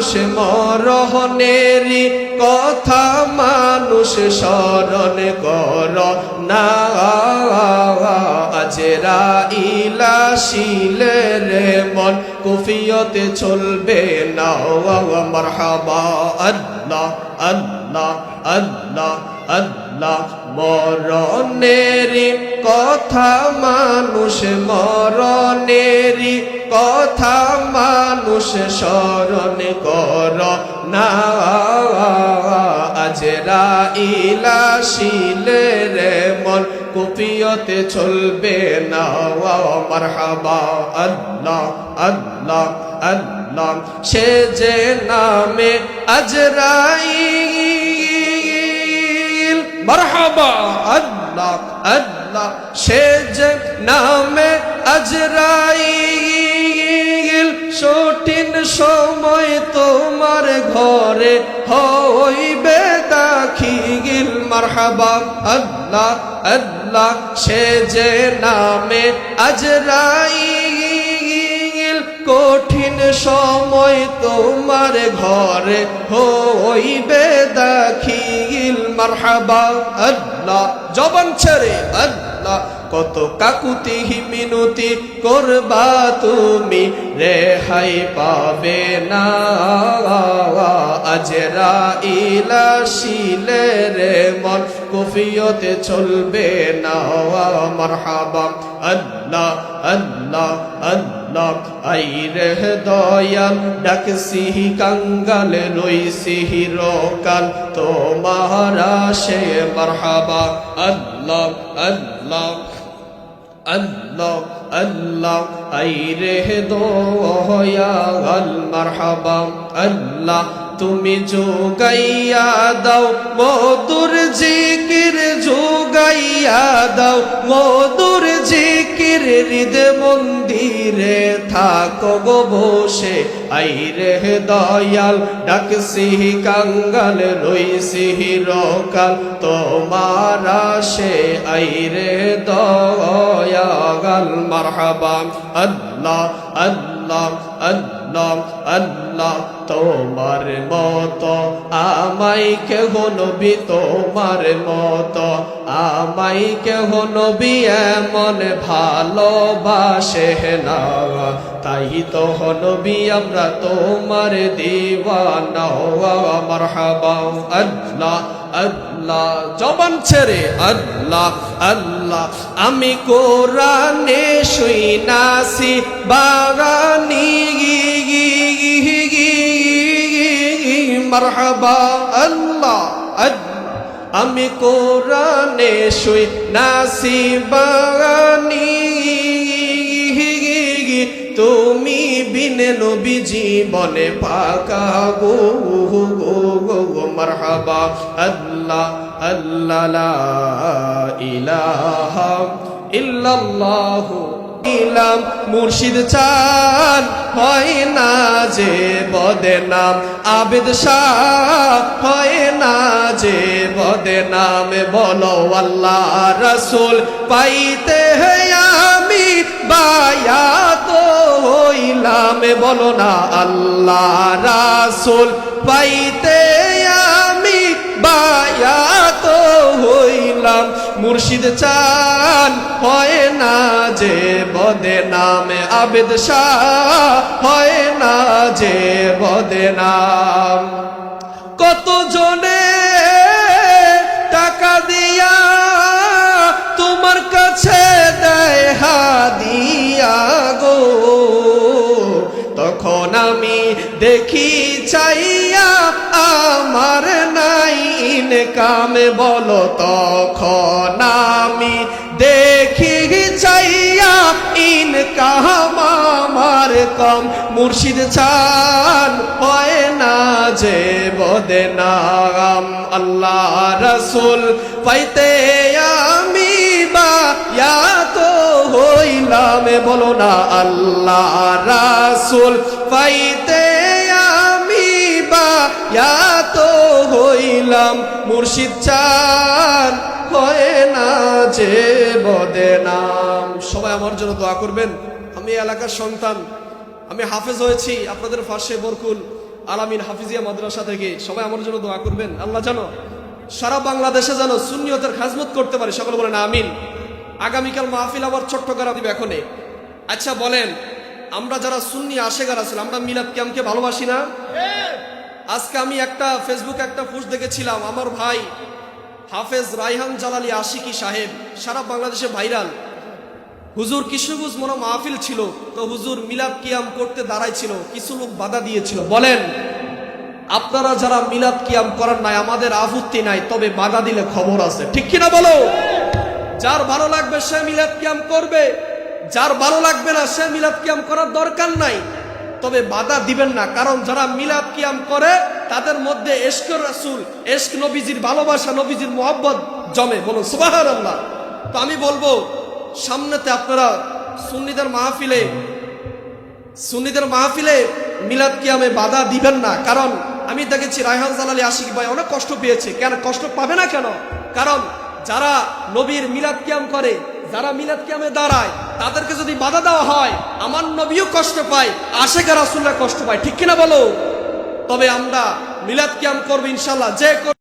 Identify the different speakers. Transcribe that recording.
Speaker 1: মানুষ মরহনেরি কথা, মানুষ স্মরণ কর না। আজেরা ইলা শিলে রে মন, কুফিয়তে চলবে না। মারহাবা, আল্লাহ আল্লাহ আল্লাহ। আল্লাহ মরণেরি কথা, মানুষ মরণেরি কথা, মানুষ স্মরণ কর না। আজরা ইলা শিলে রে মন, কুপিয়তে চলবে না। মারহাবা, আল্লাহ আল্লাহ আল্লাহ। সে যে নামে আজরাইল মারহাবা। আল্লাহ আল্লাহ, সে যে নামে আজরাইল, সঠিন সময় তোমার ঘরে হইবে দাখিল। মারহাবা। আল্লাহ আল্লাহ, সে যে নামে আজরাইল কঠিন সময় তোমার ঘরে হইবে দাখিল মারহাবা। আল্লাহ জবান ছেড়ে, আল্লাহ কত কাকুতি মিনতি করবা তুমি, রেহাই পাবে না। আজরা ইলা শিলে রে মন, কুফিয়তে চলবে না। মারহাবা, আল্লাহ আল্লাহ আল্লাহ আই রে দয়াল ডাক সিহি কাঙ্গাল রই সিহি রকাল তোমারা সে মারহাবা। আল্লাহ আল্লাহ আল্লাহ আল্লাহ আই রে দয়াল মারহাবা আল্লাহ তুমি যোগাইয়া দাও, মধুর জিকির যোগাইয়া দাও, মধুর জিকির হৃদ মন্দিরে থাকো গো বসে। আই রে দয়াল ডাক সিহি কাঙ্গাল রই সিহি রকাল তোমারা সে আই রে দয়াল, মারহাবা। আল্লাহ আল্লাহ আল্লাহ। আল্লাহ তোমার মত। আমাই কেহ নবী তোমার মত। আমাই কেহ নবী এমন ভালোবাসে না। তাই তো নবী, আমরা তোমার দিওয়ানা। আমার হাবাও আল্লাহ আল্লাহ, জবান ছেড়ে আল্লাহ আল্লাহ। আমি কোরআনে শুইনাসি বাগানি মারহাবা আল্লাহ আমি কোরআনে শুই নাসি তুমি বিনে নবী জীবনে পাকা গো গো গো গো মারহাবা আল্লাহ আল্লাহ ইলাহা ইল্লাল্লাহু ইলাম মুর্শিদ চান হয় না যে বদে নাম আবেদ শাহ হয় না যে বদে নাম বলো আল্লাহ রসুল, পাইতে আমি বায়া তো হইলাম। বলো না আল্লাহ রাসুল, পাইতে মুর্শিদ চান। হয় না যে বদে নামে আবেদ হয় না যে বদে নাম। কত জনে টাকা দিয়া তোমার কাছে দেয় হাদিয়া গো? তখন আমি দেখি চাইয়া আমার নাই ইনকাম বলো তখন আমি দেখি চাইয়া ইনকাম আমার কম। মুর্শিদ চান হয় না যে বদে নাম। আল্লাহ রসুল পাইতে আমি বা তো হইলাম। বলো না আল্লাহ রাসুল পাইতে বা ইয়া তো হইলাম মুর্শিদ চান হয় না যে বদে নাম। সবাই আমার জন্য দোয়া করবেন। আমি এলাকার সন্তান। আমি হাফেজ হয়েছি, আপনাদের ফার্সে বরকুল আলামিন হাফিজিয়া মাদ্রাসা থেকে। সবাই আমার জন্য দোয়া করবেন। আল্লাহ জানো সারা বাংলাদেশে যেন সুন্নিয়তের খাজমত করতে পারে। সকলে বলেন আমিন। আগামীকাল মাহফিল আবার চট্টগ্রাম দিবে এখনে। আচ্ছা বলেন, আমরা যারা সুন্নি আশেগার আছেন আমরা মিলাদ ক্যামকে ভালোবাসি না? আজকে আমি একটা ফেসবুকে একটা পোস্ট দেখেছিলাম, আমার ভাই হাফেজ রাইহান জালালি আশিকি সাহেব, সারা বাংলাদেশে ভাইরাল হুজুর কিশোরগঞ্জ মনে মাহফিল ছিল, তো হুজুর মিলাদ কিয়াম করতে দাঁড়াইছিল, কিছু লোক বাধা দিয়েছিল। বলেন, আপনারা যারা মিলাদ কিয়াম করার নাই, আমাদের আপত্তি নাই, তবে বাধা দিলে খবর আছে। ঠিক কিনা বলো? যার ভালো লাগবে সে মিলাদ কিয়াম করবে, যার ভালো লাগবে না সে মিলাদ কিয়াম করার দরকার নাই। তবে বাধা দিবেন না, কারণ যারা মিলাদ কিয়াম করে, তাদের মধ্যে এশকর রাসুল, এশক নবীজির ভালোবাসা, নবীজির মোহাব্বত জমে। বলুন সুবাহ আল্লাহ তো আমি বলব, সামনেতে আপনারা সুন্নিদের মাহফিলে সুন্নিদের মাহফিলে মিলাদ কিয়ামে বাধা দিবেন না, কারণ আমি দেখেছি রায়হান জালালি আশিক ভাই অনেক কষ্ট পেয়েছে। কেন, কষ্ট পাবে না কেন? কারণ যারা নবীর মিলাদ কিয়াম করে, যারা মিলাদ কিয়ামে দাঁড়ায় তাদেরকে যদি বাধা দেওয়া হয়, আমার নবীও কষ্ট পায়, আশেখা রাসুল্লাহ কষ্ট পায়। ঠিক কিনা বলো? তবে আমরা মিলাদ ক্যাম্প করব ইনশাল্লাহ যে